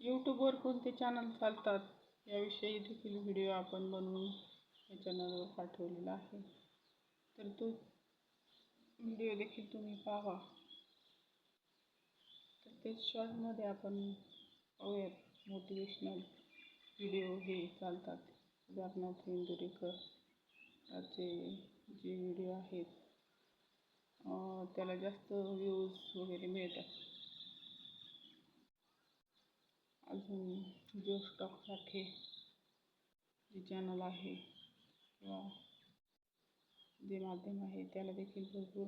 यूट्यूबवर कोणते चॅनल चालतात याविषयी देखील व्हिडिओ आपण बनवून या चॅनलवर पाठवलेला आहे. तर तो व्हिडिओ देखील तुम्ही पाहा. तर ते शॉर्टमध्ये आपण अवेअर मोटिवेशनल व्हिडिओ हे चालतात. उदाहरणार्थ इंदुरीकर जे व्हिडिओ आहेत त्याला जास्त व्ह्यूज वगैरे मिळतात. अजून जिओ स्टॉकसारखे जे चॅनल आहे किंवा जे माध्यम आहे त्याला देखील भरपूर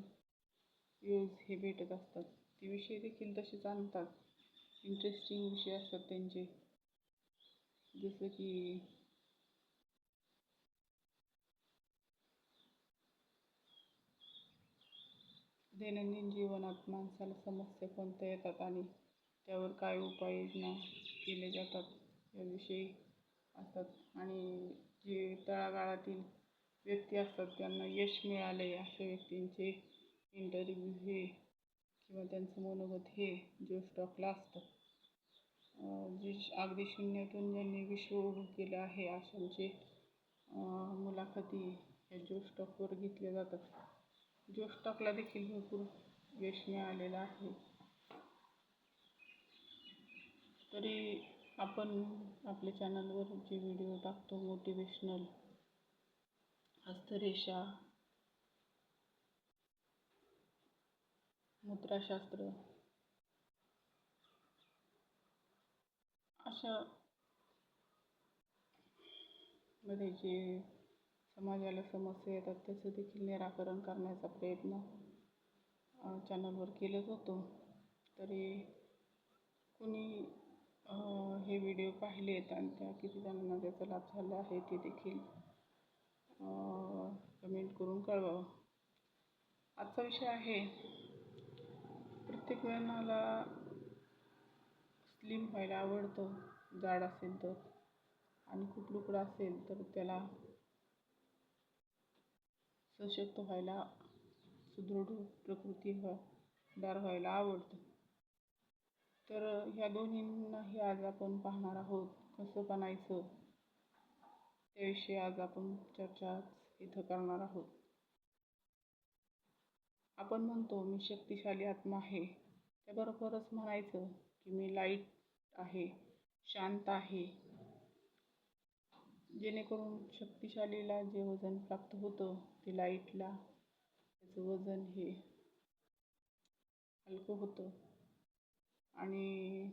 व्ह्यूज हे भेटत असतात. ते विषय देखील तसेच आणतात इंटरेस्टिंग विषय असतात त्यांचे. जसं की दैनंदिन जीवनात माणसाला समस्या कोणत्या येतात आणि त्यावर काय उपाययोजना केल्या जातात याविषयी असतात. आणि जे तळागाळातील व्यक्ती असतात त्यांना यश मिळाले अशा व्यक्तींचे इंटरव्ह्यू हे किंवा त्यांचं मनोगत हे जो स्टॉकला असतं जे अगदी शून्यातून ज्यांनी विश्व उभं केलं आहे अशांचे मुलाखती या जो स्टॉकवर घेतल्या जातात. जो स्टॉकला देखील भरपूर यश मिळालेलं आहे. तरी आपण आपल्या चॅनलवर जे व्हिडिओ टाकतो मोटिवेशनल हस्तरेषा मुद्राशास्त्र अशा मध्ये जे समाजाला समस्या येतात त्याचं देखील निराकरण करण्याचा प्रयत्न चॅनलवर केलं जातो. तरी कुणी हे व्हिडिओ पाहिले आहेत आणि त्या किती जणांना त्याचा लाभ झाला आहे ते देखील कमेंट करून कळवावं. आजचा विषय आहे प्रत्येक जणाला स्लिम व्हायला आवडतं जाड असेल तर. आणि खूप लुकडं असेल तर त्याला सशक्त व्हायला सुदृढ प्रकृती डार व्हायला आवडतं. तर ह्या दोन्हींनाही आज आपण पाहणार आहोत. कसं बनायचं? त्याविषयी आज आपण चर्चा इथं करणार आहोत. आपण म्हणतो मी शक्तिशाली आत्मा आहे. त्याबरोबरच म्हणायचं की मी लाइट आहे शांत आहे. जेणेकरून शक्तिशालीला जे वजन प्राप्त होतं ते लाईटला त्याचं वजन हे हलकं होतं. आणि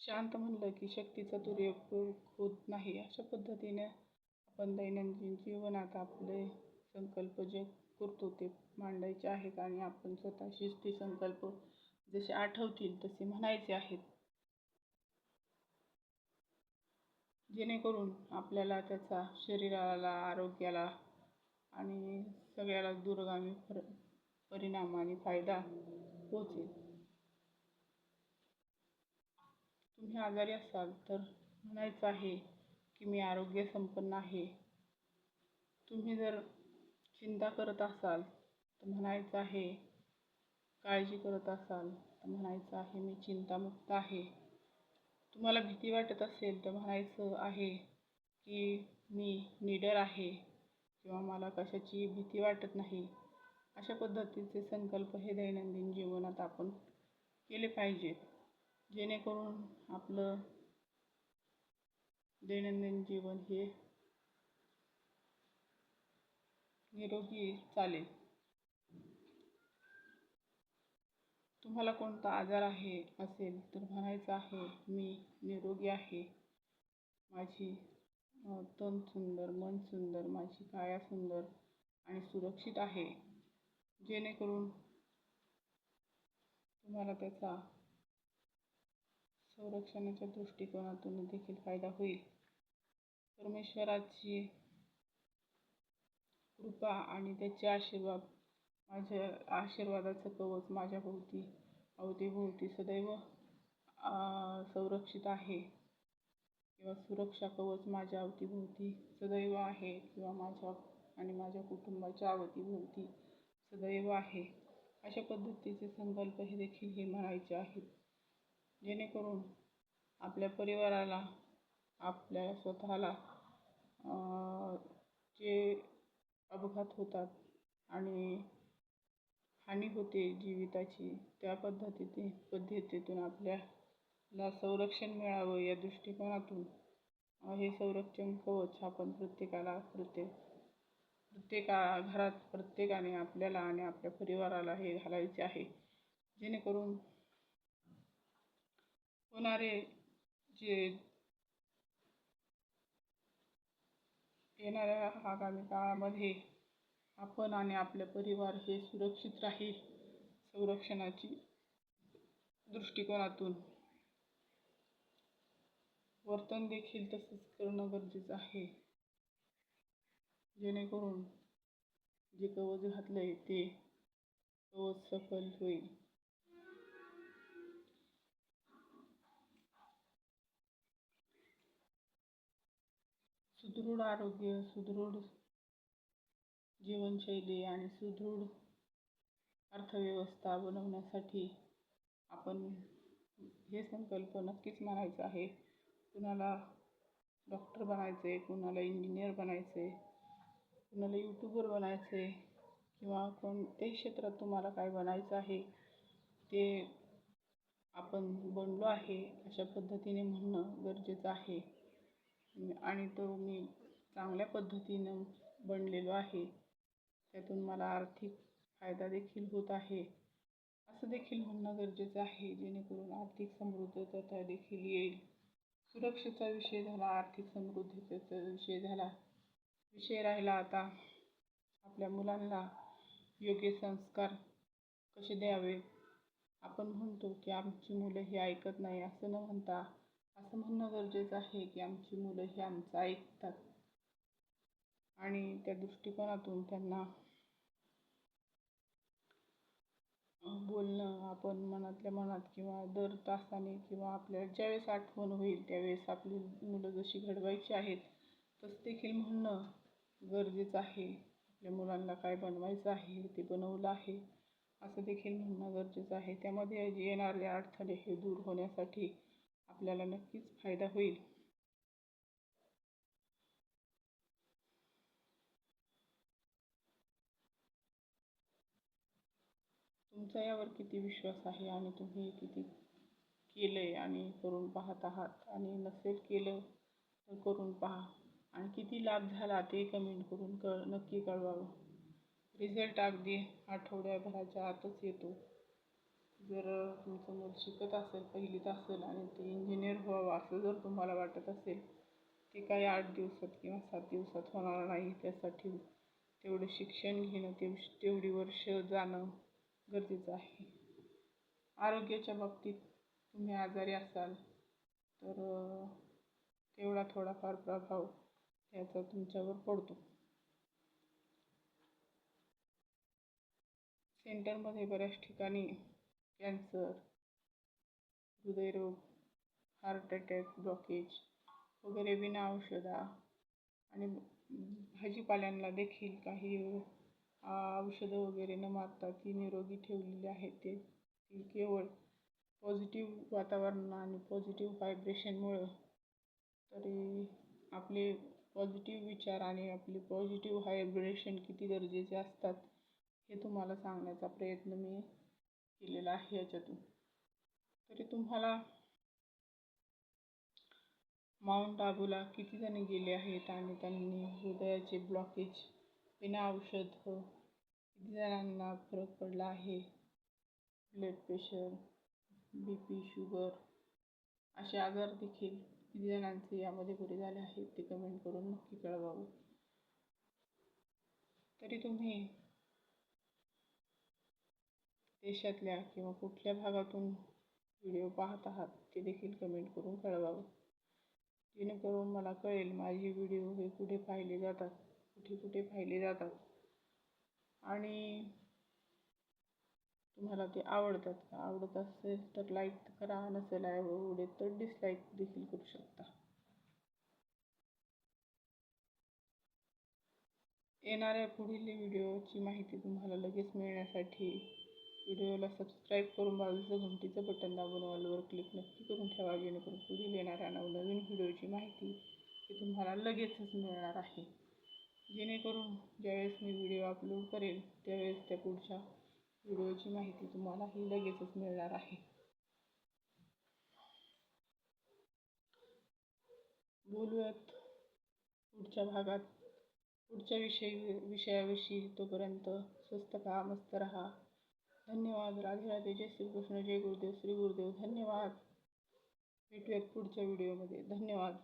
शांत म्हणलं की शक्तीचा दुरुपयोग होत नाही. अशा पद्धतीने आपण दैनंदिन जीवनात आपले संकल्प जे करतो ते मांडायचे आहेत आणि आपण स्वतः शिस्ती संकल्प जसे आठवतील तसे म्हणायचे आहेत. जेणेकरून आपल्याला त्याचा शरीराला आरोग्याला आणि सगळ्याला दूरगामी परिणाम आणि फायदा पोचेल तुम्ही आजारी असाल तर म्हणायचं आहे की मी आरोग्य संपन्न आहे. तुम्ही जर चिंता करत असाल तर म्हणायचं आहे काळजी करत असाल तर म्हणायचं आहे मी चिंतामुक्त आहे. तुम्हाला भीती वाटत असेल तर म्हणायचं आहे की मी निडर आहे किंवा मला कशाची भीती वाटत नाही. अशा पद्धतीचे संकल्प हे दैनंदिन जीवनात आपण केले पाहिजेत जेणेकरून आपलं दैनंदिन जीवन हे निरोगी चालेल. तुम्हाला कोणता आजार आहे असेल तर म्हणायचं आहे मी निरोगी आहे. माझी तन सुंदर मन सुंदर माझी काया सुंदर आणि सुरक्षित आहे. जेणेकरून तुम्हाला त्याचा संरक्षणाच्या दृष्टिकोनातून देखील फायदा होईल. परमेश्वराची कृपा आणि त्याचे आशीर्वाद माझ्या आशीर्वादाचं कवच माझ्याभोवती अवतीभोवती सदैव संरक्षित आहे. किंवा सुरक्षा कवच माझ्या अवतीभोवती सदैव आहे. किंवा माझ्या आणि माझ्या कुटुंबाच्या अवतीभोवती सदैव आहे. अशा पद्धतीचे संकल्प हे देखील हे म्हणायचे आहेत. जेणेकरून आपल्या परिवाराला आपल्या स्वतःला जे अपघात होतात आणि हानी होते जीविताची त्या पद्धतीने पद्धतीतून आपल्याला संरक्षण मिळावं या दृष्टिकोनातून हे संरक्षण कवच आपण प्रत्येकाला प्रत्येक प्रत्येका घरात प्रत्येकाने आपल्याला आणि आपल्या परिवाराला हे घालायचे आहे. जेणेकरून होणारे जे येणाऱ्या आगामी काळामध्ये आपण आणि आपले परिवार हे सुरक्षित राहील संरक्षणाची दृष्टिकोनातून. वर्तन देखील तसंच करणं गरजेचं आहे. जेणेकरून जे कवच घातलंय ते कवच सफल होईल. सुदृढ आरोग्य सुदृढ जीवनशैली आणि सुदृढ अर्थव्यवस्था बनवण्यासाठी आपण हे संकल्प नक्कीच मानायचं आहे. कुणाला डॉक्टर बनायचं आहे कुणाला इंजिनियर बनायचं आहे कुणाला यूट्यूबर बनायचं आहे किंवा कोणत्याही क्षेत्रात तुम्हाला काय बनायचं आहे ते आपण बनलो आहे अशा पद्धतीने म्हणणं गरजेचं आहे. आणि तो मी चांगल्या पद्धतीनं बनलेलो आहे. त्यातून मला आर्थिक फायदा देखील होत आहे. असं देखील म्हणणं गरजेचं आहे जेणेकरून आर्थिक समृद्धता देखील येईल. सुरक्षेचा विषय झाला आर्थिक समृद्धीचा विषय झाला. विषय राहिला आता. आपल्या मुलांना योग्य संस्कार कसे द्यावे? आपण म्हणतो की आमची मुलं ही ऐकत नाही असं न म्हणता असं म्हणणं गरजेचं आहे की आमची मुलं ही आमचं ऐकतात. आणि त्या दृष्टिकोनातून त्यांना बोलणं आपण मनातल्या मनात किंवा दर तासाने किंवा आपल्याला ज्यावेळेस आठवण होईल त्यावेळेस आपली मुलं जशी घडवायची आहेत तसं देखील म्हणणं गरजेचं आहे. आपल्या मुलांना काय बनवायचं आहे ते बनवलं आहे. असं देखील म्हणणं गरजेचं आहे. त्यामध्ये येणारे अडथळे हे दूर होण्यासाठी आपल्याला नक्कीच फायदा होईल. तुमचा यावर किती विश्वास आहे आणि तुम्ही किती केलं आहे आणि करून पाहत आहात? आणि नसेल केलं तर करून पहा. आणि किती लाभ झाला ते कमेंट करून कळ नक्की कळवावं. रिझल्ट अगदी आठवड्याभराच्या आतच येतो. जर तुमचं मूल शिकत असेल पहिलीत असेल आणि ते इंजिनियर व्हावं असं जर तुम्हाला वाटत असेल ते काही आठ दिवसात किंवा सात दिवसात होणार नाही. त्यासाठी तेवढं शिक्षण घेणं ते तेवढी वर्ष जाणं गरजेचं आहे. आरोग्याच्या बाबतीत तुम्ही आजारी असाल तर तेवढा थोडाफार प्रभाव त्याचा तुमच्यावर पडतो. सेंटरमध्ये बऱ्याच ठिकाणी कॅन्सर हृदयरोग हार्ट अटॅक ब्लॉकेज वगैरे विना औषधा आणि भाजीपाल्यांना देखील काही औषधं वगैरे न मारता ती निरोगी ठेवलेली आहेत. ते ती केवळ पॉझिटिव्ह वातावरण आणि पॉझिटिव्ह व्हायब्रेशनमुळं तरी आपले पॉझिटिव्ह विचार आणि आपले पॉझिटिव्ह व्हायब्रेशन किती गरजेचे असतात हे तुम्हाला सांगण्याचा प्रयत्न मी केलेला आहे याच्यातून. तरी तुम्हाला माउंट आबूला किती जण गेले आहेत आणि त्यांनी हृदयाचे ब्लॉकेज बिना औषध किती जणांना फरक पडला आहे? Blood pressure B P sugar असे आजार देखील किती जणांचे यामध्ये बरे झाले आहेत ते कमेंट करून नक्की कळवावं. तरी तुम्ही देशातल्या किंवा कुठल्या भागातून व्हिडिओ पाहत आहात ते देखील कमेंट करून कळवावं. जेणेकरून मला कळेल माझे व्हिडिओ हे कुठे पाहिले जातात कुठे कुठे पाहिले जातात. आणि तुम्हाला ते आवडतात का? आवडत असेल तर लाईक करा. नसेल आवडे तर डिसलाईक देखील करू शकता. येणाऱ्या पुढील व्हिडिओची माहिती तुम्हाला लगेच मिळण्यासाठी व्हिडिओला सबस्क्राईब करून बाजूचं घंटीचं बटन दाबून ऑलवर क्लिक नक्की करून ठेवा जेणेकरून पुढील येणाऱ्या नवनवीन व्हिडिओची माहिती ही तुम्हाला लगेचच मिळणार आहे. जेणेकरून ज्यावेळेस मी व्हिडिओ अपलोड करेल त्यावेळेस त्या पुढच्या व्हिडिओची माहिती तुम्हाला ही लगेचच मिळणार आहे. बोलूयात पुढच्या भागात. पुढच्या विषयी विषयाविषयी तोपर्यंत स्वस्त राहा मस्त रहा. धन्यवाद. राधे राधे. जय श्रीकृष्ण. जय गुरुदेव. श्री गुरुदेव. धन्यवाद. भेटूयात पुढच्या व्हिडिओमध्ये. धन्यवाद.